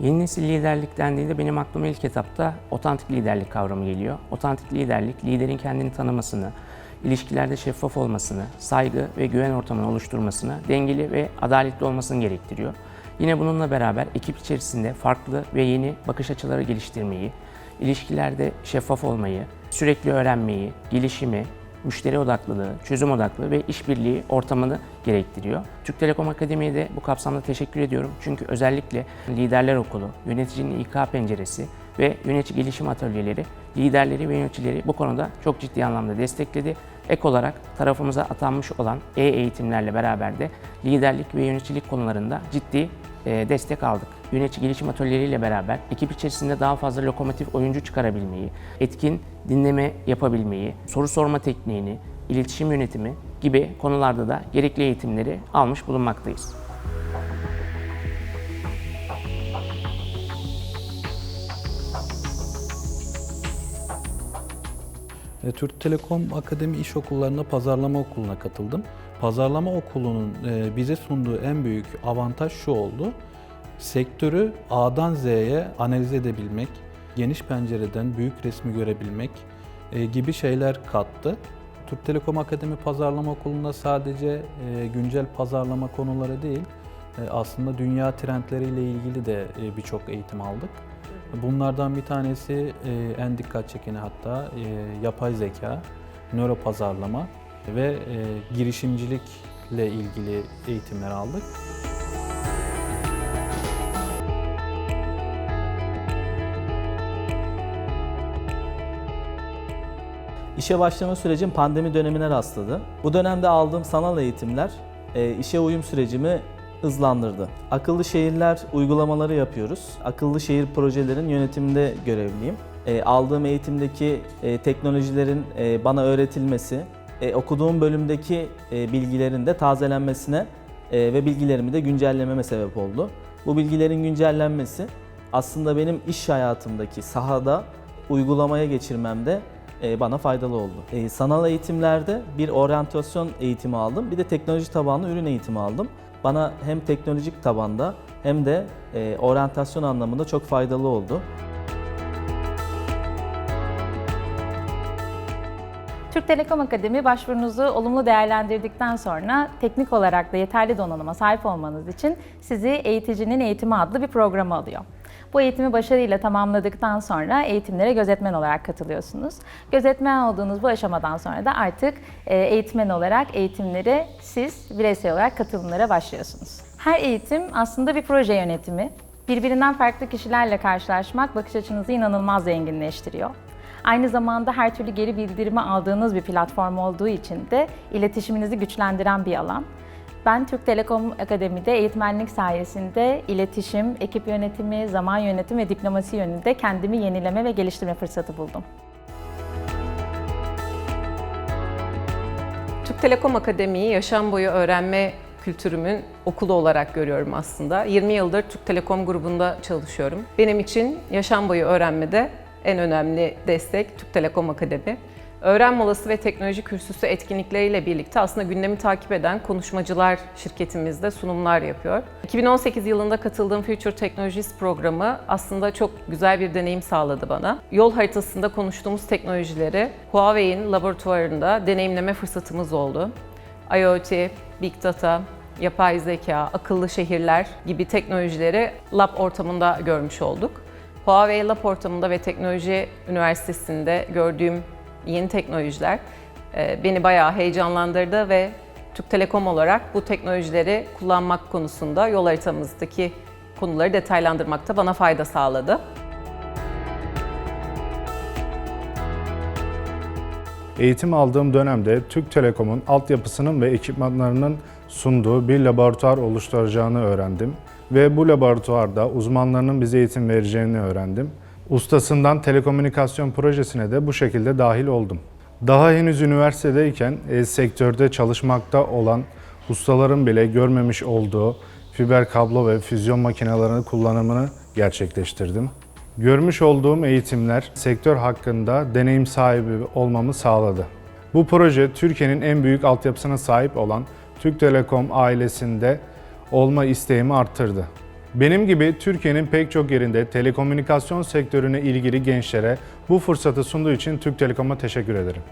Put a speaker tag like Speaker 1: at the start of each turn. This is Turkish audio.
Speaker 1: Yeni nesil liderlik dendiğinde benim aklıma ilk etapta otantik liderlik kavramı geliyor. Otantik liderlik, liderin kendini tanımasını, ilişkilerde şeffaf olmasını, saygı ve güven ortamını oluşturmasını, dengeli ve adaletli olmasını gerektiriyor. Yine bununla beraber ekip içerisinde farklı ve yeni bakış açıları geliştirmeyi, ilişkilerde şeffaf olmayı, sürekli öğrenmeyi, gelişimi, müşteri odaklılığı, çözüm odaklı ve işbirliği ortamını gerektiriyor. Türk Telekom Akademi'ye de bu kapsamda teşekkür ediyorum. Çünkü özellikle Liderler Okulu, Yöneticinin İK Penceresi ve Yönetici Gelişim Atölyeleri liderleri ve yöneticileri bu konuda çok ciddi anlamda destekledi. Ek olarak tarafımıza atanmış olan e-eğitimlerle beraber de liderlik ve yöneticilik konularında ciddi destek aldık. Yönetici gelişim atölyeleriyle beraber ekip içerisinde daha fazla lokomotif oyuncu çıkarabilmeyi, etkin dinleme yapabilmeyi, soru sorma tekniğini, iletişim yönetimi gibi konularda da gerekli eğitimleri almış bulunmaktayız.
Speaker 2: Türk Telekom Akademi İş Okullarına Pazarlama Okulu'na katıldım. Pazarlama Okulu'nun e, bize sunduğu en büyük avantaj şu oldu. Sektörü A'dan Z'ye analiz edebilmek, geniş pencereden büyük resmi görebilmek e, gibi şeyler kattı. Türk Telekom Akademi Pazarlama Okulu'nda sadece e, güncel pazarlama konuları değil, e, aslında dünya trendleriyle ilgili de e, birçok eğitim aldık. Bunlardan bir tanesi e, en dikkat çekeni hatta e, yapay zeka, nöro pazarlama ve e, girişimcilikle ilgili eğitimler aldık.
Speaker 3: İşe başlama sürecim pandemi dönemine rastladı. Bu dönemde aldığım sanal eğitimler işe uyum sürecimi hızlandırdı. Akıllı şehirler uygulamaları yapıyoruz. Akıllı şehir projelerin yönetiminde görevliyim. E, aldığım eğitimdeki e, teknolojilerin e, bana öğretilmesi, e, okuduğum bölümdeki e, bilgilerin de tazelenmesine e, ve bilgilerimi de güncellememe sebep oldu. Bu bilgilerin güncellenmesi aslında benim iş hayatımdaki sahada uygulamaya geçirmemde bana faydalı oldu. E, sanal eğitimlerde bir oryantasyon eğitimi aldım, bir de teknoloji tabanlı ürün eğitimi aldım. Bana hem teknolojik tabanda hem de e, oryantasyon anlamında çok faydalı oldu.
Speaker 4: Türk Telekom Akademi başvurunuzu olumlu değerlendirdikten sonra teknik olarak da yeterli donanıma sahip olmanız için sizi Eğiticinin Eğitimi adlı bir programa alıyor. Bu eğitimi başarıyla tamamladıktan sonra eğitimlere gözetmen olarak katılıyorsunuz. Gözetmen olduğunuz bu aşamadan sonra da artık e, eğitmen olarak eğitimlere siz bireysel olarak katılımlara başlıyorsunuz. Her eğitim aslında bir proje yönetimi. Birbirinden farklı kişilerle karşılaşmak bakış açınızı inanılmaz zenginleştiriyor. Aynı zamanda her türlü geri bildirimi aldığınız bir platform olduğu için de iletişiminizi güçlendiren bir alan. Ben Türk Telekom Akademi'de eğitmenlik sayesinde iletişim, ekip yönetimi, zaman yönetimi ve diplomasi yönünde kendimi yenileme ve geliştirme fırsatı buldum.
Speaker 5: Türk Telekom Akademi'yi yaşam boyu öğrenme kültürümün okulu olarak görüyorum aslında. 20 yıldır Türk Telekom grubunda çalışıyorum. Benim için yaşam boyu öğrenmede en önemli destek Türk Telekom Akademi. Öğren molası ve teknoloji kürsüsü etkinlikleriyle birlikte aslında gündemi takip eden konuşmacılar şirketimizde sunumlar yapıyor. 2018 yılında katıldığım Future Technologies programı aslında çok güzel bir deneyim sağladı bana. Yol haritasında konuştuğumuz teknolojileri Huawei'in laboratuvarında deneyimleme fırsatımız oldu. IoT, Big Data, yapay zeka, akıllı şehirler gibi teknolojileri lab ortamında görmüş olduk. Huawei Lab ortamında ve Teknoloji Üniversitesi'nde gördüğüm yeni teknolojiler e, beni bayağı heyecanlandırdı ve Türk Telekom olarak bu teknolojileri kullanmak konusunda yol haritamızdaki konuları detaylandırmakta bana fayda sağladı.
Speaker 6: Eğitim aldığım dönemde Türk Telekom'un altyapısının ve ekipmanlarının sunduğu bir laboratuvar oluşturacağını öğrendim ve bu laboratuvarda uzmanlarının bize eğitim vereceğini öğrendim. Ustasından telekomünikasyon projesine de bu şekilde dahil oldum. Daha henüz üniversitedeyken e, sektörde çalışmakta olan ustaların bile görmemiş olduğu fiber kablo ve füzyon makinelerinin kullanımını gerçekleştirdim. Görmüş olduğum eğitimler sektör hakkında deneyim sahibi olmamı sağladı. Bu proje Türkiye'nin en büyük altyapısına sahip olan Türk Telekom ailesinde olma isteğimi arttırdı. Benim gibi Türkiye'nin pek çok yerinde telekomünikasyon sektörüne ilgili gençlere bu fırsatı sunduğu için Türk Telekom'a teşekkür ederim.